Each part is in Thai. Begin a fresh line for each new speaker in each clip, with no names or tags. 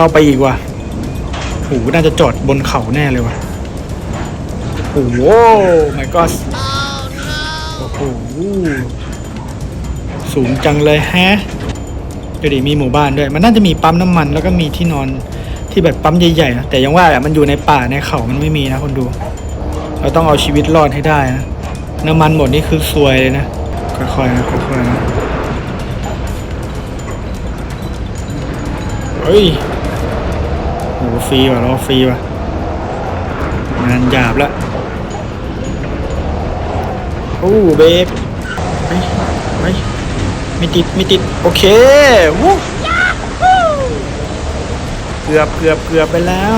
เข้าไปอีกว่ะโหน่าจะจอดบนเขาแน่เลยว่ะโอ้โห my god โอ้โห สูงจังเลยแฮะเดี๋ยวดิมีหมู่บ้านด้วย มันน่าจะมีปั๊มน้ำมันแล้วก็มีที่นอนที่แบบปั๊มใหญ่ๆนะแต่ยังว่าแหละมันอยู่ในป่าในเขามันไม่มีนะคนดู เราต้องเอาชีวิตรอดให้ได้นะน้ำมันหมดนี่คือซวยเลยนะค่อยๆนะค่อยๆนะเฮ้ย ฟรีว่ะรอฟรีว่ะ งานหยาบละโอ้เบรกไปไปไม่ติด ไม่ติด โอเควู้เกือบเกือบเกือบไปแล้ว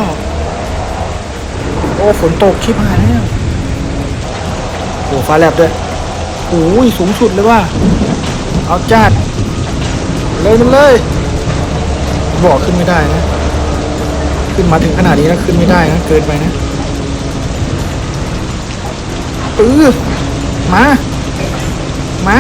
โอ้ ฝนตกชิบหายแล้วโอ้ฟ้าแลบด้วยโอ้ยสูงสุดเลยว่ะเอาจัด เลยมันเลย บอกขึ้นไม่ได้นะ ขึ้นมาถึงขนาดนี้แล้วขึ้นไม่ได้นะเกินไปนะเออมา มา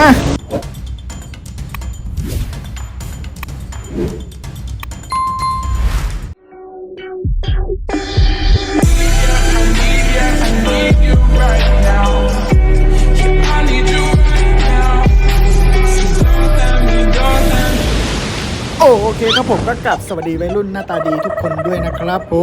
โอโอเคครับผม ก็กลับสวัสดีวัยรุ่นหน้าตาดีทุกคนด้วยนะครับผ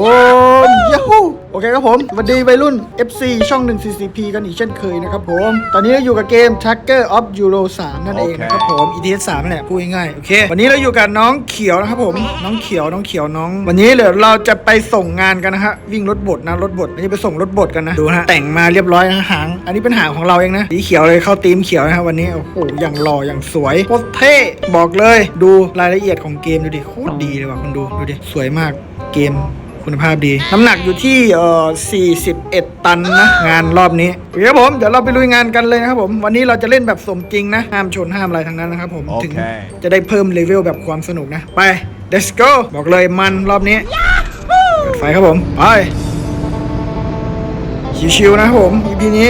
มยูฮูโอเคครับผมสวัสดีวัยรุ่น FC ช่อง 1 CCP กันอีกเช่นเคยนะครับผม ตอนนี้เราอยู่กับเกม Tracker of Euro 3 นั่นเองนะครับผม ETS 3นั่นแหละพูดง่ายๆโอเค วันนี้เราอยู่กับน้องเขียวนะครับผม น้องเขียวน้องเขียวน้อง วันนี้เดี๋ยวเราจะไปส่งงานกันนะฮะวิ่งรถบดนะรถบดอันนี้ไปส่งรถบดกันนะดูนะฮะแต่งมาเรียบร้อยนะหาง อันนี้เป็นหางของเราเองนะสีเขียวเลยเข้าธีมเขียวนะฮะวันนี้โอ้โหอย่างหล่ออย่างสวยโคตรเท่บอกเลย ดูรายละเอียดของเกมดูดิโคตรดีเลยว่ะคุณดูดูดิสวยมากเกมคุณภาพดี น้ำหนักอยู่ที่เอ่อ41 ตันนะ งานรอบนี้โอเคครับผมเดี๋ยวเราไปลุยงานกันเลยนะครับผม วันนี้เราจะเล่นแบบสมจริงนะ ห้ามชนห้ามอะไรทั้งนั้นนะครับผมถึง
โอเค
จะได้เพิ่มเลเวลแบบความสนุกนะ ไป let's go บอกเลยมันรอบนี้เปิดไฟครับผม ไป ชิวๆนะครับผม EP นี้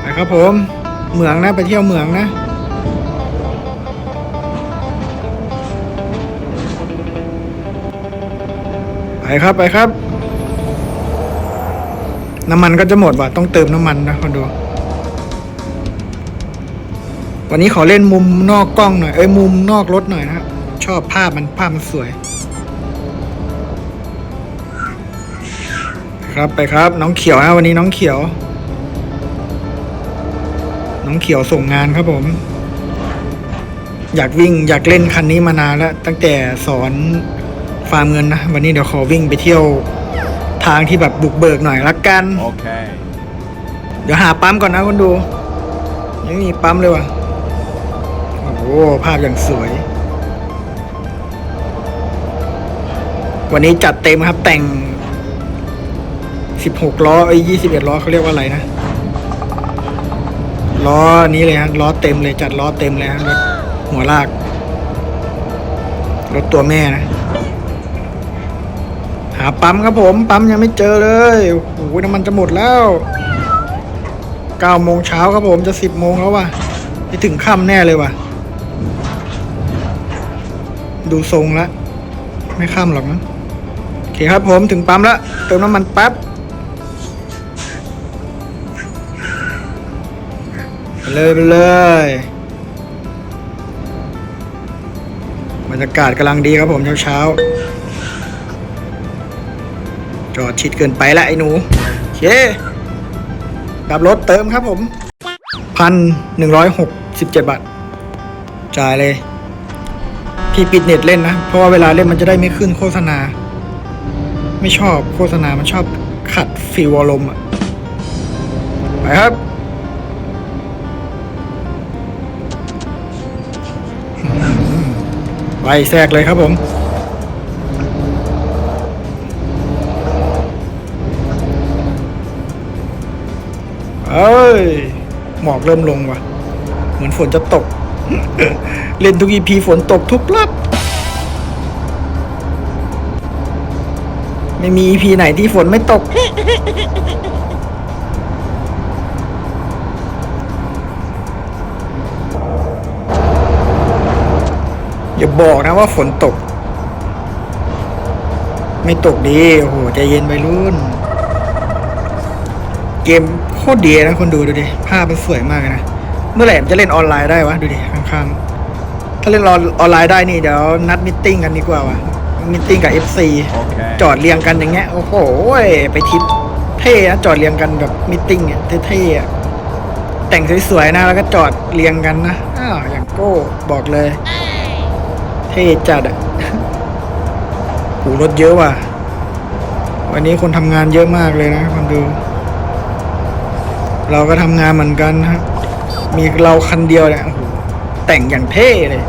ไปครับผม เหมืองนะ ไปเที่ยวเหมืองนะ ไปครับไปครับ น้ำมันก็จะหมดว่ะต้องเติมน้ำมันนะคนดู วันนี้ขอเล่นมุมนอกกล้องหน่อยเอ้ยมุมนอกรถหน่อยนะชอบภาพมันภาพมันสวย ครับไปครับ น้องเขียวนะวันนี้น้องเขียว น้องเขียวส่งงานครับผมอยากวิ่งอยากเล่นคันนี้มานานแล้ว ตั้งแต่สอน ฟาร์มเงินนะ วันนี้เดี๋ยวขอวิ่งไปเที่ยวทางที่แบบบุกเบิกหน่อยละกัน
Okay.
เดี๋ยวหาปั๊มก่อนนะคุณดูยังไม่มีปั๊มเลยว่ะ โอ้โห ภาพอย่างสวย วันนี้จัดเต็มครับแต่ง 16 ล้อไอ้ย21 ล้อเขาเรียกว่าอะไรนะ ล้อนี้เลยฮะล้อเต็มเลยจัดล้อเต็มเลยฮะรถหัวลาก รถตัวแม่นะหาปั๊มครับผม ปั๊มยังไม่เจอเลยโอ้โหน้ำมันจะหมดแล้วเก้าโมงเช้าครับผมจะสิบโมงแล้วว่ะจะถึงค่ำแน่เลยว่ะ ดูทรงแล้วไม่ค่ำหรอกนะโอเคครับผมถึงปั๊มแล้วเติมน้ำมันแป๊บไปเลยไปเลยบรรยากาศกำลังดีครับผมเช้าๆ จอดชิดเกินไปละไอ้หนูโอเคกลับรถเติมครับผมพันหนึ่งร้อยหกสิบเจ็ดบาท จ่ายเลย พี่ปิดเน็ตเล่นนะ เพราะว่าเวลาเล่นมันจะได้ไม่ขึ้นโฆษณา ไม่ชอบโฆษณา มันชอบขัดฟิวอารมณ์อะไปครับไปแทรกเลยครับผม ย หมอกเริ่มลงว่ะ เหมือนฝนจะตก เล่นทุกอีพีฝนตกทุกรอบไม่มีอีพีไหนที่ฝนไม่ตก อย่าบอกนะว่าฝนตก ไม่ตกดี โอ้โห ใจเย็นไปรุ่น เกม ตรดีนะคนดูดูดิ ภาพมันสวยมากเลยนะ เมื่อไหร่มันจะเล่นออนไลน์ได้วะ ดูดิข้างๆ ถ้าเล่นออนออนไลน์ได้นี่เดี๋ยวนัดมิทติ้งกันดีกว่าวะมิทติ้งกับ FC จอดเรียงกันอย่างเงี้ย โอ้โห ไปทริปเท่นะจอดเรียงกันแบบมิทติ้งเนี่ยเท่ๆอะแต่งสวยๆนะแล้วก็จอดเรียงกันนะ อ้าวอย่างโก้บอกเลย เท่จัดอะโหรถเยอะว่ะ วันนี้คนทำงานเยอะมากเลยนะคนดู เราก็ทำงานเหมือนกันนะมีเราคันเดียวเนี่ยโอ้โหแต่งอย่างเท่เลย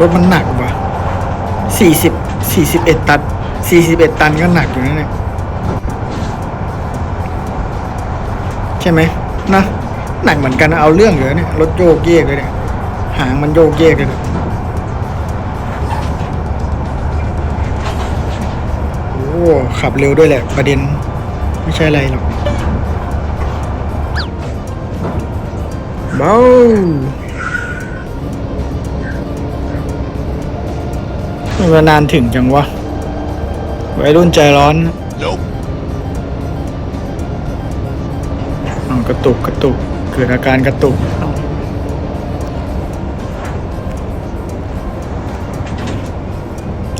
รถมันหนักว่ะสี่สิบสี่สิบเอ็ดตันสี่สิบเอ็ดตันก็หนักอยู่นะเนี่ย ใช่ไหมนะหนักเหมือนกันนะเอาเรื่องเลยเนี่ยรถโยกเยกเลยเนี่ยหางมันโยกเยกเลยโอ้ขับเร็วด้วยแหละ ประเด็นไม่ใช่อะไรหรอกเบาเวลานานถึงจังวะวัยรุ่นใจร้อน กระตุกกระตุกเกิดอาการกระตุก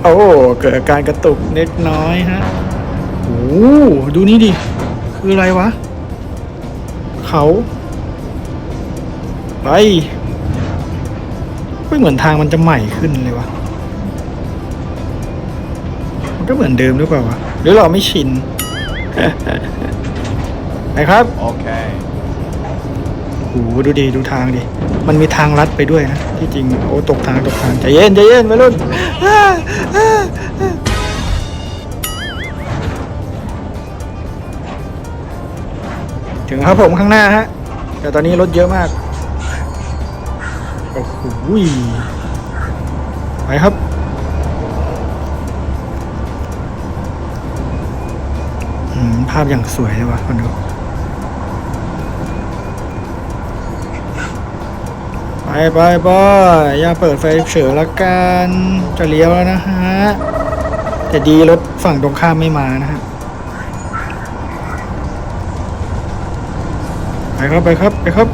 โอ้เกิดอาการกระตุกเล็กน้อยฮะโอ้ดูนี่ดิ คืออะไรวะ เขาไปไม่เหมือนทางมันจะใหม่ขึ้นเลยวะมันก็เหมือนเดิมหรือเปล่าวะหรือเราไม่ชิน ไปครับ
Okay.
โอ้โหดูดิดูทางดิ มันมีทางลัดไปด้วยนะ ที่จริง โอ้ตกทางตกทางใจเย็นใจเย็นไปรุ่นอ่าอ่าอ่าถึงครับผมข้างหน้าฮะ แต่ตอนนี้รถเยอะมาก โอ้โหไปครับอืมภาพอย่างสวยเลยว่ะคนดู ไปไปไปอย่าเปิดไฟเฉยละกันจะเลี้ยวแล้วนะฮะแต่ดีรถฝั่งตรงข้ามไม่มานะฮะไปครับไปครับไปครับ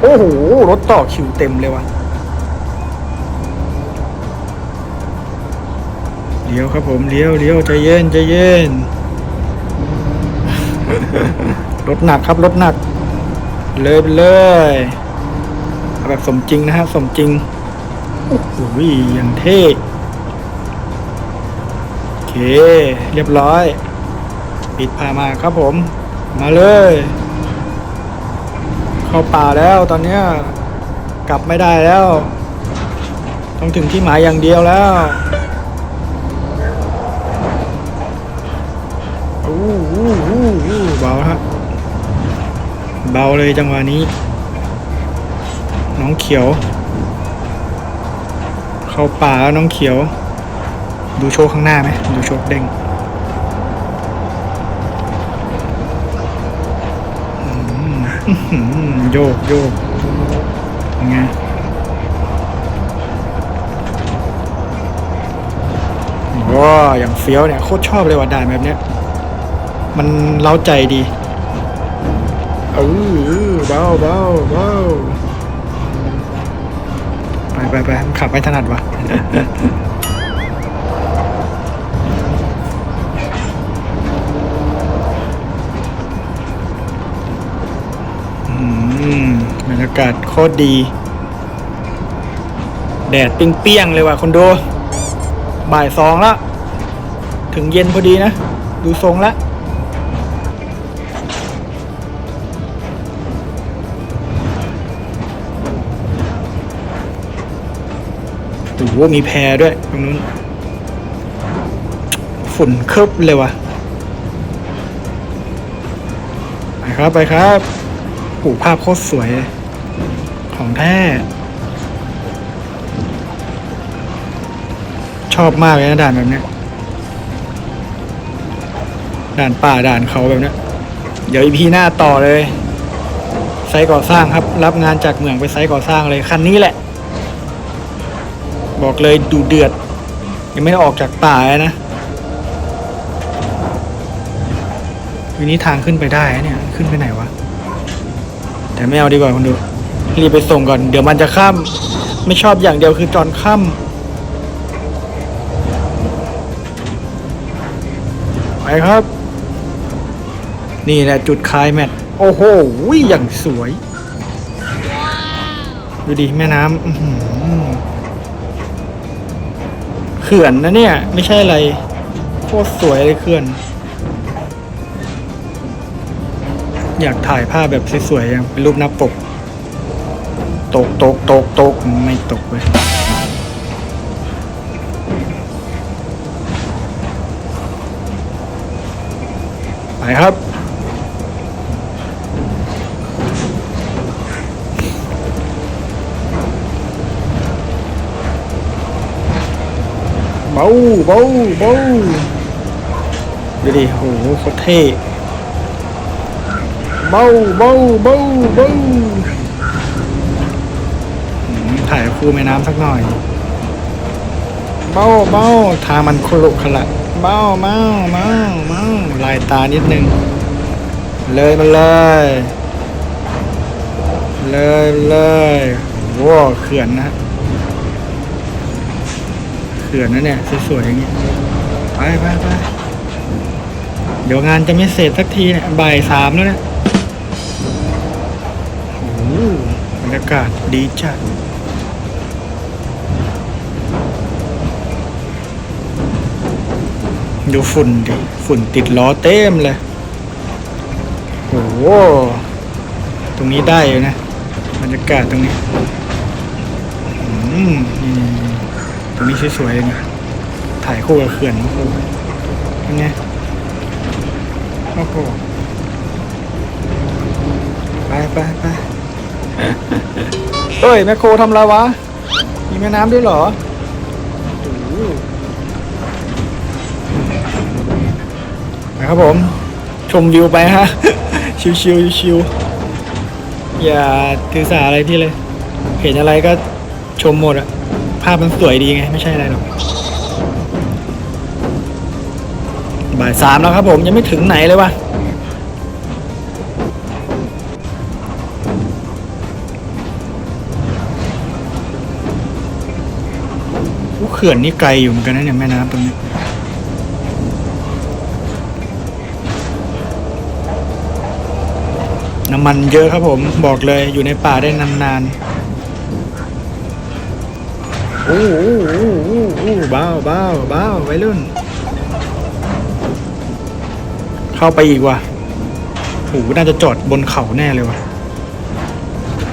โอ้โหรถต่อคิวเต็มเลยว่ะเลี้ยวครับผมเลี้ยวเลี้ยวใจเย็นใจเย็นรถหนักครับรถหนัก เลยเลย เอาแบบสมจริงนะฮะสมจริงโอ้โหอย่างเท่โอเค เรียบร้อย ปิดพามาครับผม มาเลย เข้าป่าแล้วตอนเนี้ยกลับไม่ได้แล้ว ต้องถึงที่หมายอย่างเดียวแล้วอู้อู้อู้อู้เบาฮะเบาเลยจังหวะนี้ น้องเขียว เข้าป่าแล้วน้องเขียว ดูโชว์ข้างหน้าไหมดูโชว์เด้งโยกโยกยังไงว้าอย่างเฟี้ยวเนี่ย โคตรชอบเลยว่ะด่านแบบเนี้ย มันเล้าใจดีเออเบาเบาเบา ไปไปไปขับไม่ถนัดวะอืมบรรยากาศโคตรดี แดดเปรี้ยงๆเลยว่ะคนดู บ่ายสองละ ถึงเย็นพอดีนะ ดูทรงละ โอ้มีแพรด้วยตรงนู้นฝุ่นเคลือบเลยว่ะไปครับไปครับโอ้โหภาพโคตรสวย ของแท้ชอบมากเลยนะด่านแบบนี้ด่านป่าด่านเขาแบบนี้เดี๋ยวอีพีหน้าต่อเลยไซต์ก่อสร้างครับ รับงานจากเหมืองไปไซต์ก่อสร้างเลยคันนี้แหละ บอกเลยดูเดือด ยังไม่ได้ออกจากป่าเลยนะวินี้ทางขึ้นไปได้เนี่ย ขึ้นไปไหนวะ แต่ไม่เอาดีกว่าคุณดู รีบไปส่งก่อน เดี๋ยวมันจะข้าม ไม่ชอบอย่างเดียวคือจอนข้ามไปครับ นี่แหละจุดคลายแมทโอ้โหอย่างสวย ดูดิแม่น้ำ เขื่อนนะเนี่ย ไม่ใช่อะไรโคตรสวยเลยเขื่อน อยากถ่ายภาพแบบสวยๆอย่างเป็นรูปหน้าปก ตกตกตกตกไม่ตกเว้ยไปครับ เบาเบาเบาดูดิโหโคตรเท่เบาเบาเบาเบาถ่ายคู่แม่น้ำสักหน่อย เบาเบาทางมันโคลุขละเบาเมาเมาเมาลายตานิดนึง เลยมาเลย เลยเลยว้าเขื่อนนะ ขื่อนนะเนี่ยสวยๆอย่างเงี้ยไปไปไปเดี๋ยวงานจะไม่เสร็จสักทีเนี่ยบ่ายสามแล้วเนี่ยโอ้โหบรรยากาศดีจัดดูฝุ่นดิฝุ่นติดล้อเต็มเลยโอ้โหตรงนี้ได้อยู่นะ บรรยากาศตรงนี้ อืมนี่ ตรงนี้สวยๆเลยนะถ่ายคู่กับเขื่อนโอ้โหเป็นไงโอ้โหไปไปไปเฮ้ยแมคโครทำอะไรวะ มีแม่น้ำด้วยเหรอโอ้โหไปครับผม ชมวิวไปฮะ ชิวๆชิวอย่าถือสาอะไรที่เลย เห็นอะไรก็ชมหมดอะ ภาพมันสวยดีไง ไม่ใช่อะไรหรอกบ่ายสามแล้วครับผมยังไม่ถึงไหนเลยวะอู้เขื่อนนี่ไกลอยู่เหมือนกันนะเนี่ยแม่น้ำตรงนี้น้ำมันเยอะครับผมบอกเลยอยู่ในป่าได้นานๆ โอ้โหโอ้โหบ้าบ้าบ้าไวรุ่น เข้าไปอีกว่ะโอ้น่าจะจอดบนเขาแน่เลยว่ะ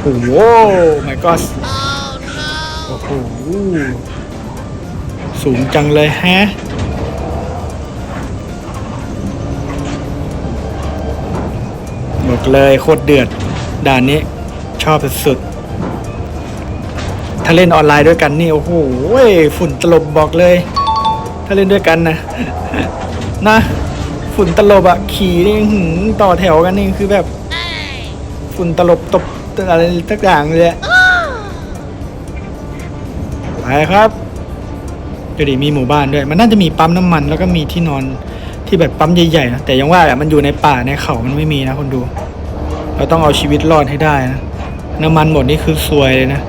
โอ้โห my god โอ้โหสูงจังเลยแฮะบอกเลยโคตรเดือดด่านนี้ชอบสุดๆาเล่นออนไลน์ด้วยกันนี่โอ้โหฝุ่นตลบบอกเลย ถ้าเล่นด้วยกันนะนะฝุ่นตลบอะขี่นี่หืต่อแถวกันนี่คือแบบ ฝุ่นตลบตบอะไรตักอย่างเลยอะไปครับดูดิมีหมู่บ้านด้วย มันน่าจะมีปั๊มน้ำมันแล้วก็มีที่นอนที่แบบปั๊มใหญ่ๆนะแต่ยังว่าแหละมันอยู่ในป่าในเขามันไม่มีนะคนดู เราต้องเอาชีวิตรอดให้ได้นะน้ำมันหมดนี่คือซวยเลยนะ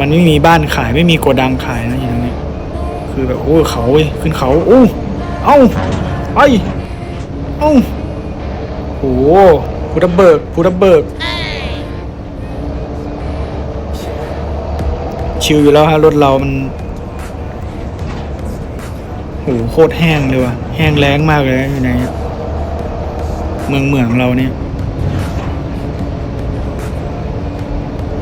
มันไม่มีบ้านขายไม่มีโกดังขายนะอย่างนี้คือแบบโอ้เขาเว้ยขึ้นเขาโอ้เอ้าไอเอ้าโอ้ภูทับเบิกภูทับเบิกชิลอยู่แล้วฮะรถเรามันโหโคตรแห้งเลยว่ะแห้งแล้งมากเลยอยู่ในเมืองเมืองเราเนี่ย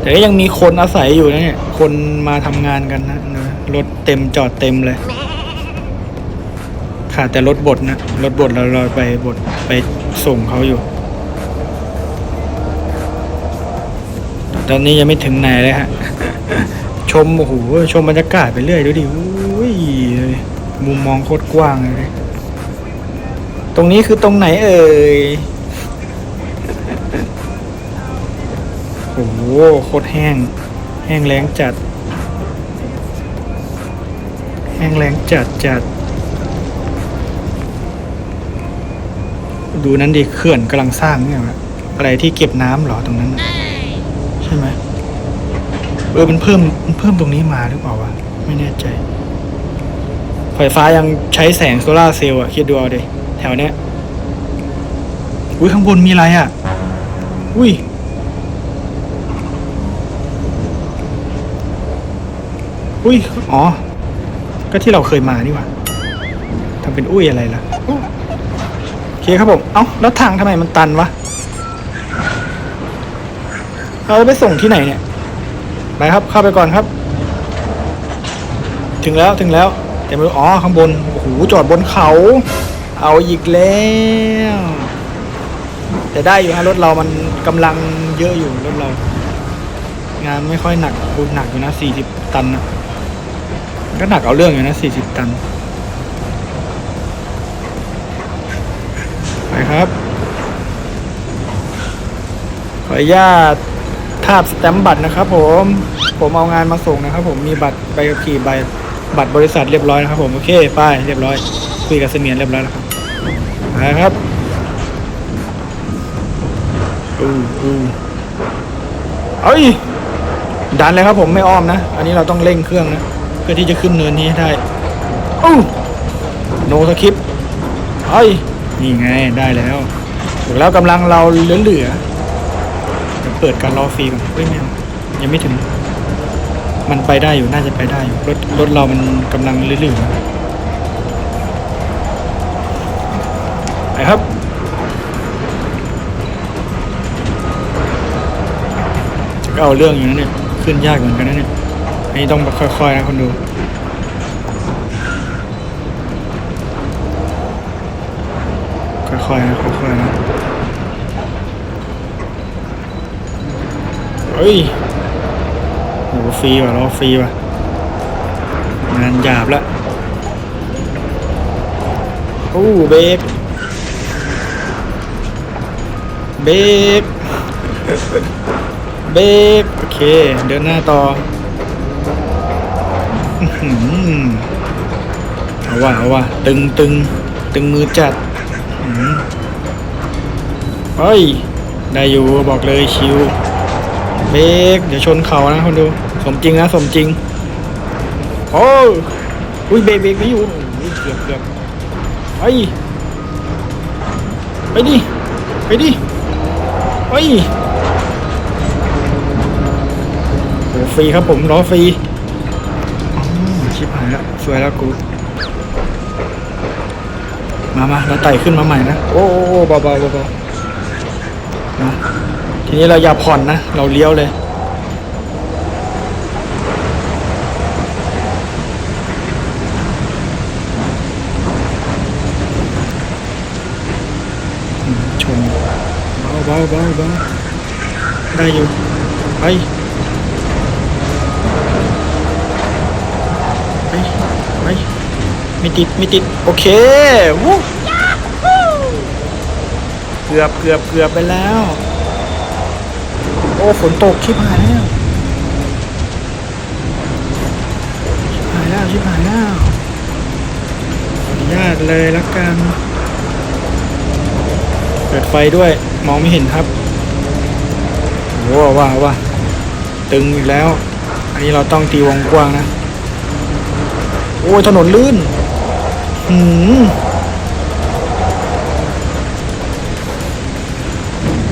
แต่ก็ยังมีคนอาศัยอยู่นะเนี่ย คนมาทำงานกันนะนะรถเต็มจอดเต็มเลย ขาดแต่รถบดนะ รถบดเราเราไปบดไปส่งเขาอยู่ ตอนนี้ยังไม่ถึงไหนเลยฮะ ชมโอ้โหชมบรรยากาศไปเรื่อยดูดิอุ้ยมุมมองโคตรกว้างเลย ตรงนี้คือตรงไหนเอ่ย อ้โหโคตรแห้ง แห้งแล้งจัด แห้งแล้งจัดจัด ดูนั้นดิเขื่อนกำลังสร้างเนี่ยอะไรที่เก็บน้ำหรอตรงนั้น ใช่ไหมเออมันเพิ่มมันเพิ่มตรงนี้มาหรือเปล่าวะไม่แน่ใจไฟฟ้ายังใช้แสงโซลาเซลล์อะคิดดูเอาเดิแถวเนี้ยอุ้ยข้างบนมีอะไรอะอุ้ย อุ้ย อ๋อ ก็ที่เราเคยมานี่หว่าทำเป็นอุ้ยอะไรล่ะโอเคครับผม เอ้า แล้วทางทำไมมันตันวะ เราไปส่งที่ไหนเนี่ย ไปครับ เข้าไปก่อนครับ ถึงแล้ว ถึงแล้ว แต่ไม่รู้ อ๋อ ข้างบน โอ้โห จอดบนเขา เอาอีกแล้ว แต่ได้อยู่ฮะ รถเรามันกำลังเยอะอยู่ รถเรา งานไม่ค่อยหนักคูหนักอยู่นะสี่สิบตันนะ ก็หนักเอาเรื่องอยู่นะสี่สิบตัน ไปครับ ขออนุญาตทาบสแตมป์บัตรนะครับผม ผมเอางานมาส่งนะครับ ผมมีบัตรใบขับขี่ใบบัตรบริษัทเรียบร้อยนะครับผมโอเคไป้ายเรียบร้อย คุยกับเสมียนเรียบร้อยแล้วครับไปครับอู้อู้เอ้ยดันเลยครับผมไม่อ้อมนะ อันนี้เราต้องเร่งเครื่องนะ พื่อที่จะขึ้นเนินนี้ให้ได้อู้โนสคริปเอ้ยนี่ไงได้แล้วถูกแล้วกำลังเราเหลือเหลือๆจะเปิดการรอฟรีก่อนเฮ้ยไม่เอายังไม่ถึง มันไปได้อยู่น่าจะไปได้อยู่รถรถเรามันกำลังเหลือเหลือๆไปครับก็เอาเรื่องอยู่นะเนี่ยขึ้นยากเหมือนกันนะเนี่ยอั นนี้ต้องค่อยๆนะคนดูค่อยๆนะค่อยๆนะเฮ้ยโหฟรีว่ะรอฟรีว่ะงานหยาบละโอ้เบรกเบรกเบรกโอเค เดินหน้าต่อ ว่ะเอาว่ะตึงตึงตึงมือจัดเฮ้ย ได้อยู่บอกเลยชิว เบรกเดี๋ยวชนเขานะคนดู สมจริงนะ สมจริง โอ้ยอุ้ยเบรกเบรกไม่อยู่เกือบเกือบไปไปดิ ไปดิไปโอ้ฟรีครับผมล้อฟรีอ๋อชิบหายแล้วสวยแล้วกู มามาเราไต่ขึ้นมาใหม่นะ โอ้โอ้โอ้เบาเบานะทีนี้เราอย่าผ่อนนะ เราเลี้ยวเลยอืมชนเบาเบาเบาเบาได้อยู่ไป ไม่ติดไม่ติดโอเควู้เกือบเกือบเกือบไปแล้ว โอ้ฝนตกชิบหายแล้วชิบหายแล้วชิบหายแล้วขออนุญาตเลยละกันเปิดไฟด้วยมองไม่เห็นครับว้ว้าวว้าตึงอีกแล้ว อันนี้เราต้องตีวงกว้างนะ โอ้ถนนลื่น หืม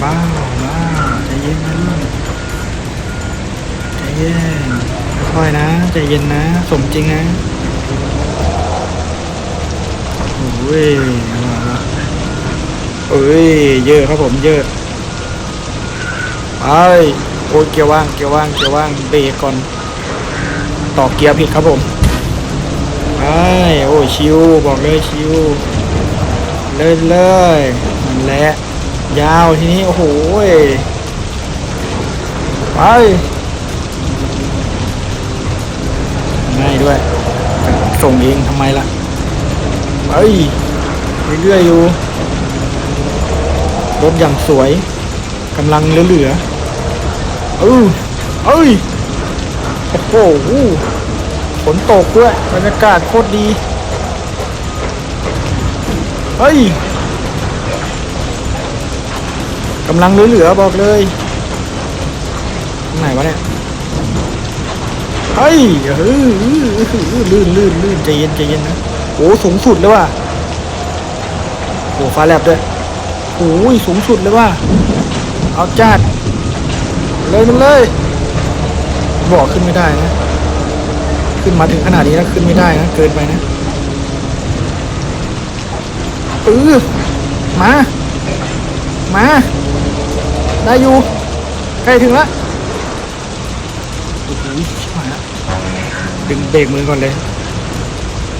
บ้าบ้าใจเย็นนะลูกใจเย็นค่อยๆนะใจเย็นนะ สมจริงนะโอ้ยว้าวเอ้ย เยอะครับผมเยอะไปโอ้ยเกียร์ว่างเกียร์ว่างเกียร์ว่างเบรกก่อน ต่อเกียร์ผิดครับผม โอ้ชิวบอกเลยชิวเลยเลยมันแหละยาวทีนี้โอ้โหไปง่ายด้วย ส่งเองทำไมล่ะไปเรื่อยๆอยู่รถอย่างสวยกำลังเหลือๆเออเอ้ยโอ้โห ฝนตกด้วยบรรยากาศโคตรดี เฮ้ยกำลังเหลือๆบอกเลยไหนวะเนี่ยเฮ้ยเออลื่นลื่นลื่นใจเย็นใจเย็นนะโอ้สูงสุดเลยว่ะโอ้ฟ้าแลบด้วยโอ้ยสูงสุดเลยว่ะเอาจัดเลยมันเลย บอกขึ้นไม่ได้นะ ขึ้นมาถึงขนาดนี้แล้วขึ้นไม่ได้นะเกินไปนะเออมา มา ได้อยู่ใกล้ถึงแล้วโอ้โหชิบหายละดึงเบรกมือก่อนเลย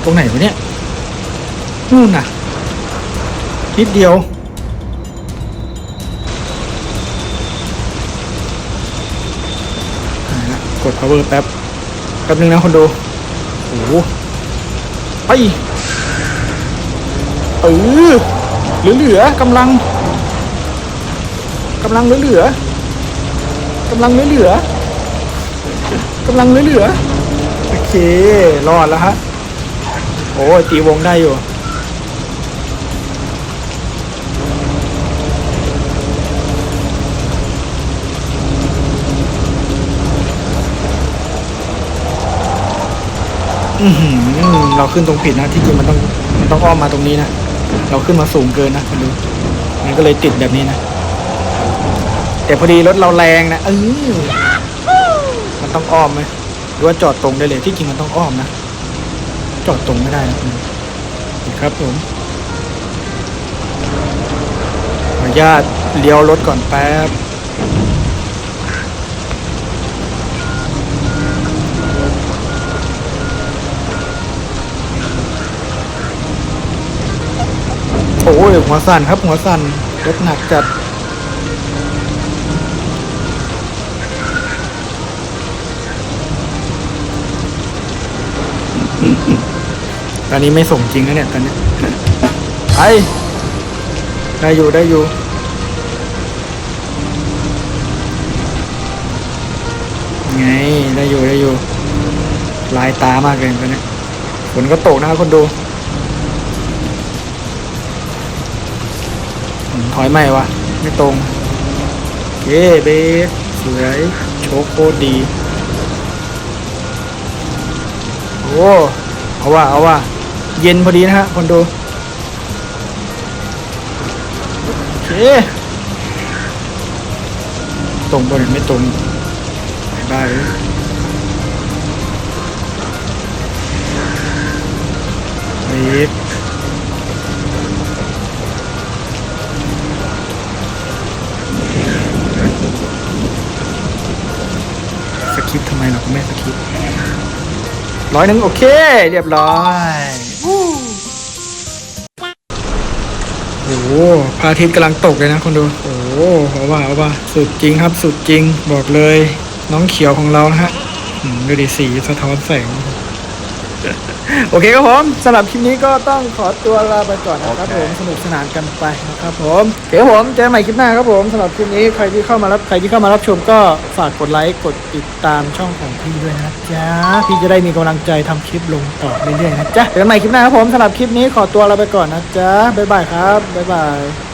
ตรงไหนวะเนี่ยนู่นน่ะนิดเดียวหายละกด power แป๊บ แป๊บนึงนะคนดูโอ้โหไปเออเหลือๆกำลังกำลังเหลือๆกำลังเหลือๆกำลังเหลือๆโอเค รอดแล้วฮะ โอ้ยตีวงได้อยู่ อือหือเราขึ้นตรงผิดนะที่จริงมันต้องมันต้องอ้อมมาตรงนี้นะเราขึ้นมาสูงเกินนะคุณดูมันก็เลยติดแบบนี้นะแต่พอดีรถเราแรงนะเออมันต้องอ้อมไหมหรือว่าจอดตรงได้เลยที่จริงมันต้องอ้อมนะจอดตรงไม่ได้นะคุณดูครับผมขออนุญาตเลี้ยวรถก่อนแป๊บ โอ้ยหัวสั่นครับหัวสั่นรถหนักจัดตอนนี้ไม่ส่งจริงนะเนี่ยตอนนี้ไปได้อยู่ได้อยู่ไงได้อยู่ได้อยู่ลายตามากเลยตอนนี้ฝนก็ตกนะครับคนดู ถอยไม่วะ ไม่ตรงโอเคเบสสวยโชว์โคตรดี โอ้ เอาว่าเอาว่าเย็นพอดีนะฮะคนดู โอเค ตรงบนไม่ตรงไม่ได้เลยเบสำไมเราก็ไม่สกิปร้อยหนึ่งโอเค เรียบร้อยโอ้โหพระอาทิตย์กำลังตกเลยนะคนดู โอ้โหเอาว่าเอาว่าสุดจริงครับสุดจริงบอกเลย น้องเขียวของเรานะฮะดูดิสีสะท้อนแสง โอเคครับผมสำหรับคลิปนี้ก็ต้องขอตัวลาไปก่อนนะครับผมสนุกสนานกันไปนะครับผมเดี๋ยวผมเจอกันใหม่คลิปหน้าครับผมสำหรับคลิปนี้ใครที่เข้ามารับใครที่เข้ามารับชมก็ฝากกดไลค์กดติดตามช่องของพี่ด้วยนะจ๊ะพี่จะได้มีกำลังใจทำคลิปลงต่อเรื่อยๆนะจ๊ะเจอกันใหม่คลิปหน้าครับผมสำหรับคลิปนี้ขอตัวลาไปก่อนนะจ๊ะบ๊ายบายครับบ๊ายบาย